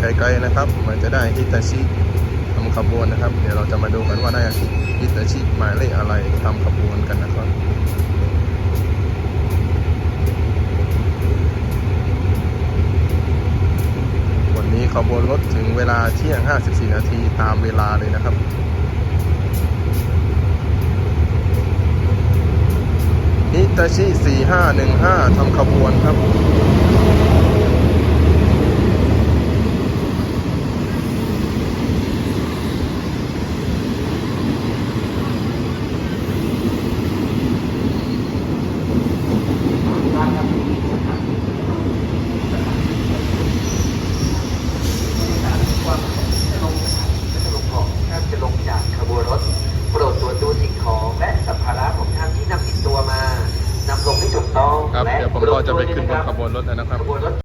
ไกลๆนะครับมือนจะได้ฮิตาชิทำขบวนนะครับ เดี๋ยวเราจะมาดูกันว่าได้ฮิตาชิหมายเลขอะไรทำขบวนกันนะครับวันนี้ขบวนรถถึงเวลาเที่ยง 54 นาทีตามเวลาเลยนะครับฮิตาชิ 4515ทำขบวนครับ จะลงจะลงของท่านจะลงจากขบวนรถ โปรดตรวจดูสิ่งของและสัมภาระของท่านที่นำติดตัวมานำลงให้ถูกต้องครับและเดี๋ยวผมก็จะไปขึ้นบนขบวนรถแล้วนะครับขบวนรถ